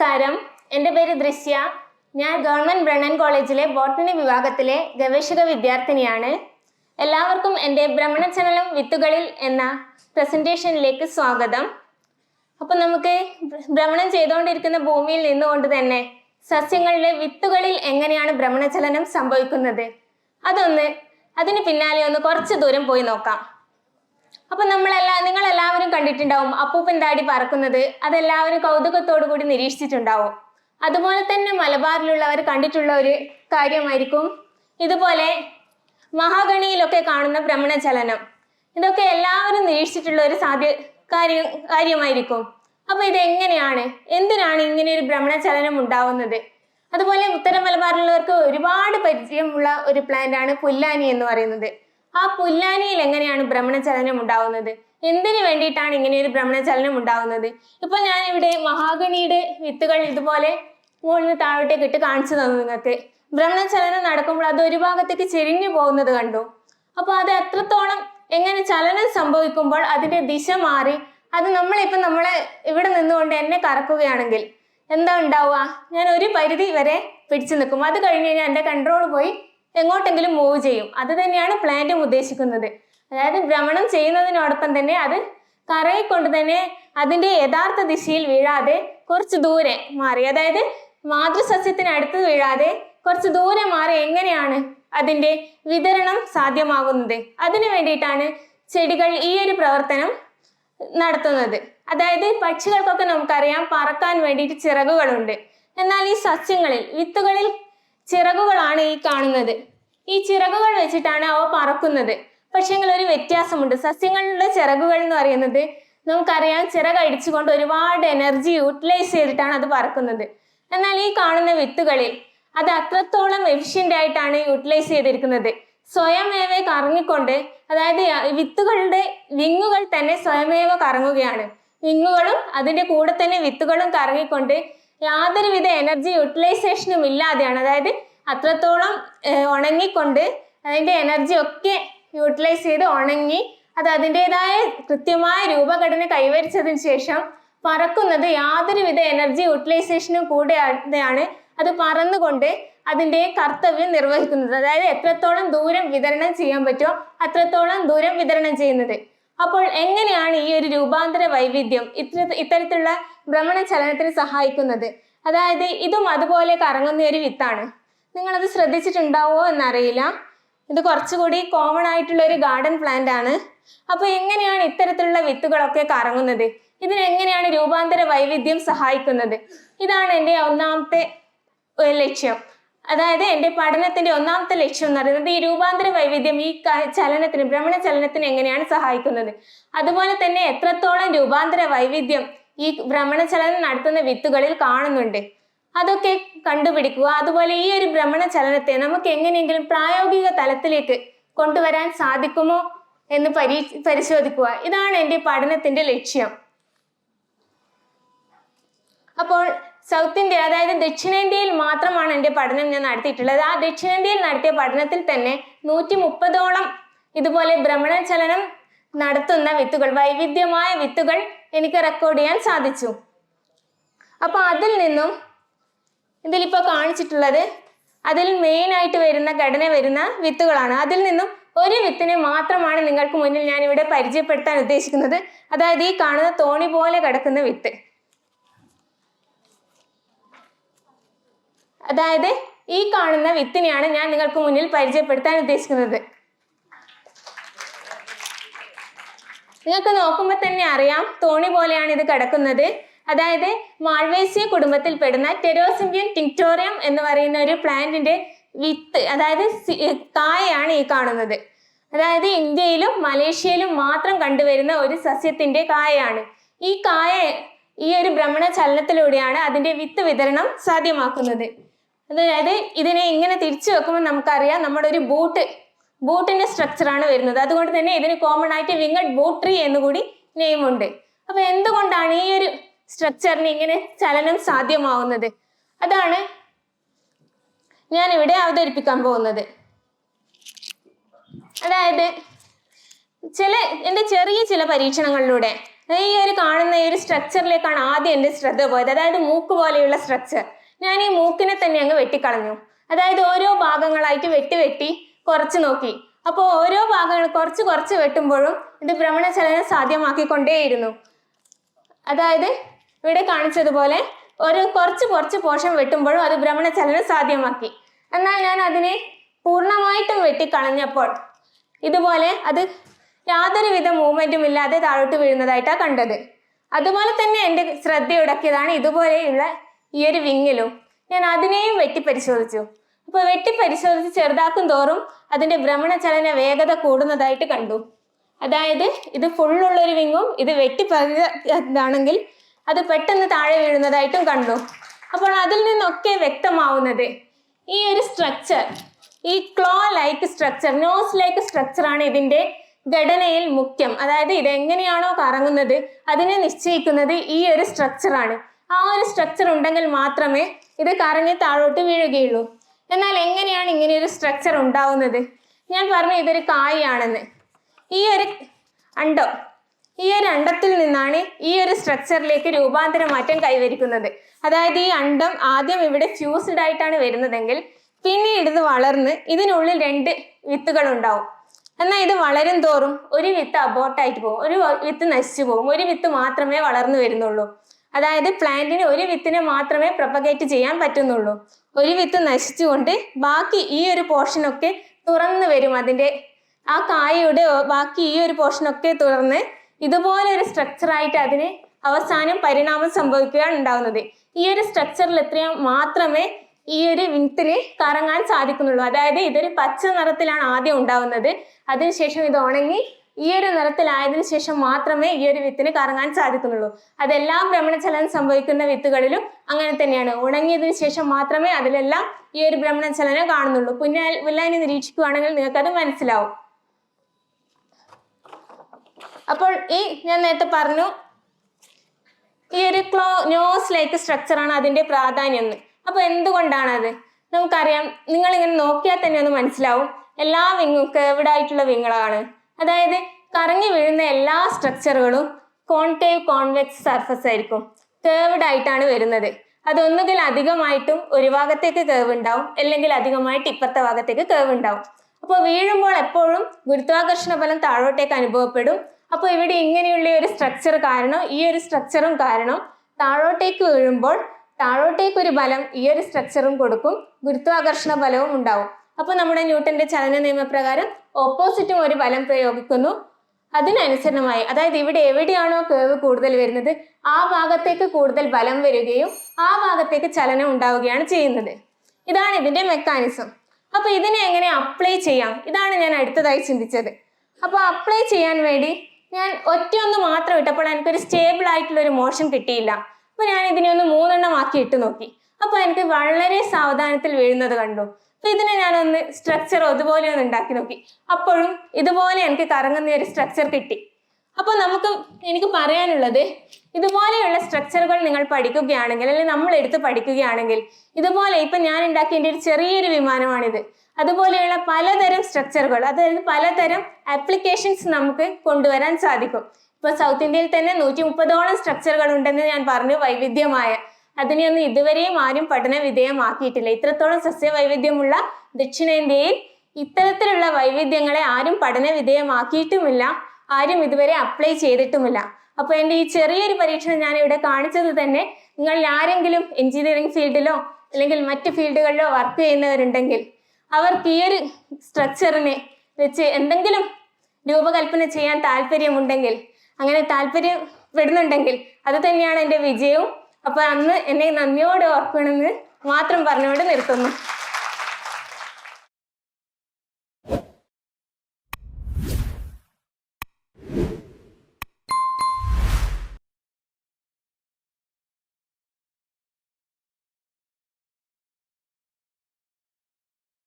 നമസ്കാരം. എന്റെ പേര് ദൃശ്യ. ഞാൻ ഗവൺമെന്റ് ബ്രണ്ണൻ കോളേജിലെ ബോട്ടണി വിഭാഗത്തിലെ ഗവേഷക വിദ്യാർത്ഥിനിയാണ്. എല്ലാവർക്കും എന്റെ ഭ്രമണ ചനലും വിത്തുകളിൽ എന്ന പ്രസന്റേഷനിലേക്ക് സ്വാഗതം. അപ്പം നമുക്ക് ഭ്രമണം ചെയ്തുകൊണ്ടിരിക്കുന്ന ഭൂമിയിൽ നിന്നുകൊണ്ട് തന്നെ സസ്യങ്ങളിലെ വിത്തുകളിൽ എങ്ങനെയാണ് ഭ്രമണചലനം സംഭവിക്കുന്നത്? അതൊന്ന് അതിന് പിന്നാലെ ഒന്ന് കുറച്ച് ദൂരം പോയി നോക്കാം. അപ്പൊ നമ്മളെല്ലാ നിങ്ങൾ എല്ലാവരും കണ്ടിട്ടുണ്ടാവും അപ്പൂപ്പൻ താടി പറക്കുന്നത് അതെല്ലാവരും കൗതുകത്തോടു കൂടി നിരീക്ഷിച്ചിട്ടുണ്ടാവും. അതുപോലെ തന്നെ മലബാറിലുള്ളവർ കണ്ടിട്ടുള്ള ഒരു കാര്യമായിരിക്കും ഇതുപോലെ മഹാഗണിയിലൊക്കെ കാണുന്ന ഭ്രമണചലനം ഇതൊക്കെ എല്ലാവരും നിരീക്ഷിച്ചിട്ടുള്ള ഒരു സാധ്യ കാര്യം കാര്യമായിരിക്കും. അപ്പൊ ഇത് എങ്ങനെയാണ് എന്തിനാണ് ഇങ്ങനെ ഒരു ഭ്രമണചലനം ഉണ്ടാവുന്നത്? അതുപോലെ ഉത്തര മലബാറിലുള്ളവർക്ക് ഒരുപാട് പരിചയമുള്ള ഒരു പ്ലാന്റ് ആണ് പുല്ലാനി എന്ന് പറയുന്നത്. ആ പുല്ലാനയിൽ എങ്ങനെയാണ് ഭ്രമണചലനം ഉണ്ടാവുന്നത്? എന്തിനു വേണ്ടിയിട്ടാണ് ഇങ്ങനെ ഒരു ഭ്രമണചലനം ഉണ്ടാവുന്നത്? ഇപ്പൊ ഞാൻ ഇവിടെ മഹാഗണിയുടെ വിത്തുകൾ ഇതുപോലെ മുകളിൽ താഴോട്ടേക്ക് ഇട്ട് കാണിച്ചു തന്നു നിങ്ങൾക്ക്. ഭ്രമണചലനം നടക്കുമ്പോൾ അത് ഒരു ഭാഗത്തേക്ക് ചെരിഞ്ഞു പോകുന്നത് കണ്ടു. അപ്പൊ അത് എത്രത്തോളം എങ്ങനെ ചലനം സംഭവിക്കുമ്പോൾ അതിന്റെ ദിശ മാറി അത് നമ്മളിപ്പൊ നമ്മളെ ഇവിടെ നിന്നുകൊണ്ട് എന്നെ കറക്കുകയാണെങ്കിൽ എന്താ ഉണ്ടാവുക? ഞാൻ ഒരു പരിധി വരെ പിടിച്ചു നിൽക്കും. അത് കഴിഞ്ഞ് കഴിഞ്ഞാൽ എന്റെ കൺട്രോൾ പോയി എങ്ങോട്ടെങ്കിലും മൂവ് ചെയ്യും. അത് തന്നെയാണ് പ്ലാന്റും ഉദ്ദേശിക്കുന്നത്. അതായത് ഭ്രമണം ചെയ്യുന്നതിനോടൊപ്പം തന്നെ അത് കറയെ കൊണ്ട് തന്നെ അതിന്റെ യഥാർത്ഥ ദിശയിൽ വീഴാതെ കുറച്ച് ദൂരെ മാറി. അതായത് മാതൃസസ്യത്തിന് അടുത്ത് വീഴാതെ കുറച്ച് ദൂരെ മാറി എങ്ങനെയാണ് അതിന്റെ വിതരണം സാധ്യമാകുന്നത്? അതിനു വേണ്ടിയിട്ടാണ് ചെടികൾ ഈ ഒരു പ്രവർത്തനം നടത്തുന്നത്. അതായത് പക്ഷികൾക്കൊക്കെ നമുക്കറിയാം പറക്കാൻ വേണ്ടിയിട്ട് ചിറകുകളുണ്ട്. എന്നാൽ ഈ സസ്യങ്ങളിൽ വിത്തുകളിൽ ചിറകുകളാണ് ഈ കാണുന്നത്. ഈ ചിറകുകൾ വെച്ചിട്ടാണ് അവ പറക്കുന്നത്. പക്ഷെ ഒരു വ്യത്യാസമുണ്ട്. സസ്യങ്ങളുടെ ചിറകുകൾ എന്ന് പറയുന്നത് നമുക്കറിയാം ചിറക് അടിച്ചുകൊണ്ട് ഒരുപാട് എനർജി യൂട്ടിലൈസ് ചെയ്തിട്ടാണ് അത് പറക്കുന്നത്. എന്നാൽ ഈ കാണുന്ന വിത്തുകളിൽ അത് അത്രത്തോളം എഫിഷ്യന്റ് ആയിട്ടാണ് യൂട്ടിലൈസ് ചെയ്തിരിക്കുന്നത്. സ്വയമേവ കറങ്ങിക്കൊണ്ട് അതായത് വിത്തുകളുടെ വിങ്ങുകൾ തന്നെ സ്വയമേവ കറങ്ങുകയാണ്. വിങ്ങുകളും അതിന്റെ കൂടെ തന്നെ വിത്തുകളും കറങ്ങിക്കൊണ്ട് യാതൊരുവിധ എനർജി യൂട്ടിലൈസേഷനും ഇല്ലാതെയാണ്. അതായത് അത്രത്തോളം ഉണങ്ങിക്കൊണ്ട് അതിന്റെ എനർജി ഒക്കെ യൂട്ടിലൈസ് ചെയ്ത് ഉണങ്ങി അത് അതിന്റെതായ കൃത്യമായ രൂപഘടന കൈവരിച്ചതിന് ശേഷം പറക്കുന്നത് യാതൊരുവിധ എനർജി യൂട്ടിലൈസേഷനും കൂടെയാണ് അത് പറന്നുകൊണ്ട് അതിന്റെ കർത്തവ്യം നിർവഹിക്കുന്നത്. അതായത് എത്രത്തോളം ദൂരം വിതരണം ചെയ്യാൻ പറ്റുമോ അത്രത്തോളം ദൂരം വിതരണം ചെയ്യുന്നത്. അപ്പോൾ എങ്ങനെയാണ് ഈ ഒരു രൂപാന്തര വൈവിധ്യം? ഇത്ര ഇത്തരത്തിലുള്ള ഭ്രമണ ചലനത്തിന് സഹായിക്കുന്നത്. അതായത് ഇതും അതുപോലെ കറങ്ങുന്ന ഒരു വിത്താണ്. നിങ്ങളത് ശ്രദ്ധിച്ചിട്ടുണ്ടാവോ എന്നറിയില്ല. ഇത് കുറച്ചുകൂടി കോമൺ ആയിട്ടുള്ള ഒരു ഗാർഡൻ പ്ലാന്റ് ആണ്. അപ്പൊ എങ്ങനെയാണ് ഇത്തരത്തിലുള്ള വിത്തുകളൊക്കെ കറങ്ങുന്നത്? ഇതിന് എങ്ങനെയാണ് രൂപാന്തര വൈവിധ്യം സഹായിക്കുന്നത്? ഇതാണ് എന്റെ ഒന്നാമത്തെ ലക്ഷ്യം. അതായത് എന്റെ പഠനത്തിന്റെ ഒന്നാമത്തെ ലക്ഷ്യം എന്ന് പറയുന്നത് ഈ രൂപാന്തര വൈവിധ്യം ഈ ചലനത്തിന് ഭ്രമണ ചലനത്തിന് എങ്ങനെയാണ് സഹായിക്കുന്നത്? അതുപോലെ തന്നെ എത്രത്തോളം രൂപാന്തര വൈവിധ്യം ഈ ഭ്രമണചലനം നടത്തുന്ന വിത്തുകളിൽ കാണുന്നുണ്ട്. അതൊക്കെ കണ്ടുപിടിക്കുക. അതുപോലെ ഈ ഒരു ഭ്രമണചലനത്തെ നമുക്ക് എങ്ങനെയെങ്കിലും പ്രായോഗിക തലത്തിലേക്ക് കൊണ്ടുവരാൻ സാധിക്കുമോ എന്ന് പരീ പരിശോധിക്കുക. ഇതാണ് എന്റെ പഠനത്തിന്റെ ലക്ഷ്യം. അപ്പോൾ സൗത്ത് ഇന്ത്യ അതായത് ദക്ഷിണേന്ത്യയിൽ മാത്രമാണ് എന്റെ പഠനം ഞാൻ നടത്തിയിട്ടുള്ളത്. ആ ദക്ഷിണേന്ത്യയിൽ നടത്തിയ പഠനത്തിൽ തന്നെ നൂറ്റി മുപ്പതോളം ഇതുപോലെ ഭ്രമണചലനം നടത്തുന്ന വിത്തുകൾ വൈവിധ്യമായ വിത്തുകൾ എനിക്ക് റെക്കോർഡ് ചെയ്യാൻ സാധിച്ചു. അപ്പൊ അതിൽ നിന്നും ഇതിലിപ്പോൾ കാണിച്ചിട്ടുള്ളത് അതിൽ മെയിൻ ആയിട്ട് വരുന്ന ഘടന വരുന്ന വിത്തുകളാണ്. അതിൽ നിന്നും ഒരു വിത്തിനെ മാത്രമാണ് നിങ്ങൾക്ക് മുന്നിൽ ഞാൻ ഇവിടെ പരിചയപ്പെടുത്താൻ ഉദ്ദേശിക്കുന്നത്. അതായത് ഈ കാണുന്ന തോണി പോലെ കിടക്കുന്ന വിത്ത്. അതായത് ഈ കാണുന്ന വിത്തിനെയാണ് ഞാൻ നിങ്ങൾക്ക് മുന്നിൽ പരിചയപ്പെടുത്താൻ ഉദ്ദേശിക്കുന്നത്. നിങ്ങൾക്ക് നോക്കുമ്പോൾ തന്നെ അറിയാം തോണി പോലെയാണ് ഇത് കിടക്കുന്നത്. അതായത് മാൾവേസിയ കുടുംബത്തിൽ പെടുന്ന ടെരോസിംബിയൻ ടിക്ടോറിയം എന്ന് പറയുന്ന ഒരു പ്ലാന്റിന്റെ വിത്ത് അതായത് കായയാണ് ഈ കാണുന്നത്. അതായത് ഇന്ത്യയിലും മലേഷ്യയിലും മാത്രം കണ്ടുവരുന്ന ഒരു സസ്യത്തിന്റെ കായയാണ്. ഈ കായ ഈ ഒരു ഭ്രമണ ചലനത്തിലൂടെയാണ് അതിന്റെ വിത്ത് വിതരണം സാധ്യമാക്കുന്നത്. അതായത് ഇതിനെ ഇങ്ങനെ തിരിച്ചു വെക്കുമ്പോൾ നമുക്കറിയാം നമ്മുടെ ഒരു ബൂട്ട് ബൂട്ടിന്റെ സ്ട്രക്ചറാണ് വരുന്നത്. അതുകൊണ്ട് തന്നെ ഇതിന് കോമൺ ആയിട്ട് വിങ്ങഡ് ബൂട്ട് ട്രീ എന്ന് കൂടി നെയിം ഉണ്ട്. അപ്പൊ എന്തുകൊണ്ടാണ് ഈ ഒരു സ്ട്രക്ചറിന് ഇങ്ങനെ ചലനം സാധ്യമാവുന്നത്? അതാണ് ഞാൻ ഇവിടെ അവതരിപ്പിക്കാൻ പോകുന്നത്. അതായത് ചില എന്റെ ചെറിയ ചില പരീക്ഷണങ്ങളിലൂടെ ഈ ഒരു കാണുന്ന ഈ ഒരു സ്ട്രക്ചറിലേക്കാണ് ആദ്യം എന്റെ ശ്രദ്ധ പോയത്. അതായത് മൂക്ക് പോലെയുള്ള സ്ട്രക്ചർ ഞാൻ ഈ മൂക്കിനെ തന്നെ അങ്ങ് വെട്ടിക്കളഞ്ഞു. അതായത് ഓരോ ഭാഗങ്ങളായിട്ട് വെട്ടി വെട്ടി കുറച്ച് നോക്കി. അപ്പോൾ ഓരോ ഭാഗങ്ങൾ കുറച്ച് കുറച്ച് വെട്ടുമ്പോഴും ഇത് ഭ്രമണചലനം സാധ്യമാക്കിക്കൊണ്ടേയിരുന്നു. അതായത് ഇവിടെ കാണിച്ചതുപോലെ ഒരു കുറച്ച് കുറച്ച് പോർഷൻ വെട്ടുമ്പോഴും അത് ഭ്രമണചലനം സാധ്യമാക്കി. എന്നാൽ ഞാൻ അതിനെ പൂർണമായിട്ടും വെട്ടിക്കളഞ്ഞപ്പോൾ ഇതുപോലെ അത് യാതൊരുവിധ മൂവ്മെന്റും ഇല്ലാതെ താഴോട്ട് വീഴുന്നതായിട്ടാണ് കണ്ടത്. അതുപോലെ തന്നെ എന്റെ ശ്രദ്ധയുടക്കിയതാണ് ഇതുപോലെയുള്ള ഈ ഒരു വിങ്ങിലും ഞാൻ അതിനെയും വെട്ടി പരിശോധിച്ചു. അപ്പോൾ വെട്ടി പരിശോധിച്ച് ചെറുതാക്കും തോറും അതിന്റെ ഭ്രമണചലന വേഗത കൂടുന്നതായിട്ട് കണ്ടു. അതായത് ഇത് ഫുള്ളുള്ളൊരു വിങ്ങും ഇത് വെട്ടി ഇതാണെങ്കിൽ അത് പെട്ടെന്ന് താഴെ വീഴുന്നതായിട്ടും കണ്ടു. അപ്പോൾ അതിൽ നിന്നൊക്കെ വ്യക്തമാവുന്നത് ഈ ഒരു സ്ട്രക്ചർ ഈ claw like structure nose like സ്ട്രക്ചറാണ് ഇതിന്റെ ഘടനയിൽ മുഖ്യം. അതായത് ഇത് എങ്ങനെയാണോ കറങ്ങുന്നത് അതിനെ നിശ്ചയിക്കുന്നത് ഈ ഒരു സ്ട്രക്ചറാണ് ആ ഒരു സ്ട്രക്ചർ ഉണ്ടെങ്കിൽ മാത്രമേ ഇത് കറങ്ങി താഴോട്ട് വീഴുകയുള്ളൂ. എന്നാൽ എങ്ങനെയാണ് ഇങ്ങനെ ഒരു സ്ട്രക്ചർ ഉണ്ടാവുന്നത്? ഞാൻ പറഞ്ഞു ഇതൊരു കായാണെന്ന് ഈ ഒരു അണ്ടം? ഈ ഒരു അണ്ടത്തിൽ നിന്നാണ് ഈ ഒരു സ്ട്രക്ചറിലേക്ക് രൂപാന്തര മാറ്റം കൈവരിക്കുന്നത്. അതായത് ഈ അണ്ടം ആദ്യം ഇവിടെ ഫ്യൂസ്ഡ് ആയിട്ടാണ് വരുന്നതെങ്കിൽ പിന്നീട് ഇത് വളർന്ന് ഇതിനുള്ളിൽ രണ്ട് വിത്തുകൾ ഉണ്ടാവും എന്നാൽ ഇത് വളരും തോറും ഒരു വിത്ത് അബോർട്ടായിട്ട് പോകും. ഒരു വിത്ത് നശിച്ചു പോകും. ഒരു വിത്ത് മാത്രമേ വളർന്നു വരുന്നുള്ളൂ. അതായത് പ്ലാന്റിന് ഒരു വിത്തിനെ മാത്രമേ പ്രൊപ്പഗേറ്റ് ചെയ്യാൻ പറ്റുന്നുള്ളൂ. ഒരു വിത്ത് നശിച്ചുകൊണ്ട് ബാക്കി ഈ ഒരു പോർഷനൊക്കെ തുറന്നു വരും അതിന്റെ ആ കായയുടെ ബാക്കി ഈ ഒരു പോർഷനൊക്കെ തുറന്ന് ഇതുപോലെ ഒരു സ്ട്രക്ചറായിട്ട് അതിന് അവസാനം പരിണാമം സംഭവിക്കുകയാണ് ഉണ്ടാകുന്നത് ഈ ഒരു സ്ട്രക്ചറിൽ എത്രയും മാത്രമേ ഈ ഒരു വിത്തിന് കറങ്ങാൻ സാധിക്കുന്നുള്ളൂ. അതായത് ഇതൊരു പച്ച നിറത്തിലാണ് ആദ്യം ഉണ്ടാവുന്നത്. അതിനുശേഷം ഇത് ഉണങ്ങി ഈ ഒരു നിറത്തിലായതിനു ശേഷം മാത്രമേ ഈ ഒരു വിത്തിന് കറങ്ങാൻ സാധിക്കുന്നുള്ളൂ. അതെല്ലാം ഭ്രമണചലനം സംഭവിക്കുന്ന വിത്തുകളിലും അങ്ങനെ തന്നെയാണ്. ഉണങ്ങിയതിനു ശേഷം മാത്രമേ അതിലെല്ലാം ഈ ഒരു ഭ്രമണചലനം കാണുന്നുള്ളൂ. പിന്നെ വില്ലാനി നിരീക്ഷിക്കുകയാണെങ്കിൽ നിങ്ങൾക്ക് അത് മനസ്സിലാവും. അപ്പോൾ ഈ ഞാൻ നേരത്തെ പറഞ്ഞു ഈ ഒരു ക്ലോ നോസ് ലൈക്ക് സ്ട്രക്ചറാണ് അതിന്റെ പ്രാധാന്യം എന്ന്. അപ്പൊ എന്തുകൊണ്ടാണത്? നമുക്കറിയാം നിങ്ങൾ ഇങ്ങനെ നോക്കിയാൽ തന്നെ ഒന്ന് മനസ്സിലാവും. എല്ലാ വിങ്ങും കേവിഡായിട്ടുള്ള വിങ്ങളാണ്. അതായത് കറങ്ങി വീഴുന്ന എല്ലാ സ്ട്രക്ചറുകളും കോൺകേവ് കോൺവെക്സ് സർഫസ് ആയിരിക്കും. കേവ്ഡ് ആയിട്ടാണ് വരുന്നത്. അതൊന്നുകിൽ അധികമായിട്ടും ഒരു ഭാഗത്തേക്ക് കേവ് ഉണ്ടാവും അല്ലെങ്കിൽ അധികമായിട്ട് ഇപ്പുറത്തെ ഭാഗത്തേക്ക് കേവ് ഉണ്ടാവും. അപ്പോൾ വീഴുമ്പോൾ എപ്പോഴും ഗുരുത്വാകർഷണ ബലം താഴോട്ടേക്ക് അനുഭവപ്പെടും. അപ്പോൾ ഇവിടെ ഇങ്ങനെയുള്ള ഒരു സ്ട്രക്ചർ കാരണം ഈ ഒരു സ്ട്രക്ചറും കാരണം താഴോട്ടേക്ക് വീഴുമ്പോൾ താഴോട്ടേക്ക് ഒരു ബലം ഈ ഒരു സ്ട്രക്ചറും കൊടുക്കും ഗുരുത്വാകർഷണ ബലവും ഉണ്ടാവും. അപ്പോൾ നമ്മുടെ ന്യൂട്ടന്റെ ചലന നിയമപ്രകാരം ഓപ്പോസിറ്റും ഒരു ബലം പ്രയോഗിക്കുന്നു. അതിനനുസരണമായി അതായത് ഇവിടെ എവിടെയാണോ കേവ് കൂടുതൽ വരുന്നത് ആ ഭാഗത്തേക്ക് കൂടുതൽ ബലം വരികയും ആ ഭാഗത്തേക്ക് ചലനം ഉണ്ടാവുകയാണ് ചെയ്യുന്നത്. ഇതാണ് ഇതിന്റെ മെക്കാനിസം അപ്പൊ ഇതിനെ എങ്ങനെ അപ്ലൈ ചെയ്യാം? ഇതാണ് ഞാൻ അടുത്തതായി ചിന്തിച്ചത്. അപ്പൊ അപ്ലൈ ചെയ്യാൻ വേണ്ടി ഞാൻ ഒറ്റയൊന്ന് മാത്രം ഇട്ടപ്പോൾ എനിക്കൊരു സ്റ്റേബിൾ ആയിട്ടുള്ള ഒരു മോഷൻ കിട്ടിയില്ല. അപ്പൊ ഞാൻ ഇതിനെ ഒന്ന് മൂന്നെണ്ണം ആക്കി ഇട്ട് നോക്കി. അപ്പൊ എനിക്ക് വളരെ സാവധാനത്തിൽ വീഴുന്നത് കണ്ടു. അപ്പൊ ഇതിനെ ഞാനൊന്ന് സ്ട്രക്ചർ അതുപോലെ ഒന്ന് ഉണ്ടാക്കി നോക്കി. അപ്പോഴും ഇതുപോലെ എനിക്ക് കറങ്ങുന്ന ഒരു സ്ട്രക്ചർ കിട്ടി. അപ്പോൾ നമുക്ക് എനിക്ക് പറയാനുള്ളത് ഇതുപോലെയുള്ള സ്ട്രക്ചറുകൾ നിങ്ങൾ പഠിക്കുകയാണെങ്കിൽ അല്ലെങ്കിൽ നമ്മൾ എടുത്ത് പഠിക്കുകയാണെങ്കിൽ ഇതുപോലെ ഇപ്പൊ ഞാൻ ഉണ്ടാക്കിയ എന്റെ ഒരു ചെറിയൊരു വിമാനമാണിത്. അതുപോലെയുള്ള പലതരം സ്ട്രക്ചറുകൾ അതായത് പലതരം ആപ്ലിക്കേഷൻസ് നമുക്ക് കൊണ്ടുവരാൻ സാധിക്കും. ഇപ്പൊ സൗത്ത് ഇന്ത്യയിൽ തന്നെ നൂറ്റി മുപ്പതോളം സ്ട്രക്ചറുകൾ ഉണ്ടെന്ന് ഞാൻ പറഞ്ഞു വൈവിധ്യമായ അതിനെയൊന്നും ഇതുവരെയും ആരും പഠന വിധേയമാക്കിയിട്ടില്ല ഇത്രത്തോളം സസ്യവൈവിധ്യമുള്ള ദക്ഷിണേന്ത്യയിൽ ഇത്തരത്തിലുള്ള വൈവിധ്യങ്ങളെ ആരും പഠന വിധേയമാക്കിയിട്ടുമില്ല ആരും ഇതുവരെ അപ്ലൈ ചെയ്തിട്ടുമില്ല. അപ്പോൾ എന്റെ ഈ ചെറിയൊരു പരീക്ഷണം ഞാൻ ഇവിടെ കാണിച്ചത് തന്നെ നിങ്ങൾ ആരെങ്കിലും എഞ്ചിനീയറിംഗ് ഫീൽഡിലോ അല്ലെങ്കിൽ മറ്റ് ഫീൽഡുകളിലോ വർക്ക് ചെയ്യുന്നവരുണ്ടെങ്കിൽ അവർക്ക് ഈ ഒരു സ്ട്രക്ചറിനെ വെച്ച് എന്തെങ്കിലും രൂപകൽപ്പന ചെയ്യാൻ താല്പര്യമുണ്ടെങ്കിൽ അങ്ങനെ താല്പര്യപ്പെടുന്നുണ്ടെങ്കിൽ അത് തന്നെയാണ് എന്റെ വിജയവും അപ്പോൾ അന്ന് എന്നെ നന്ദിയോടെ ഓർക്കണമെന്ന് മാത്രം പറഞ്ഞുകൊണ്ട് നിർത്തുന്നു.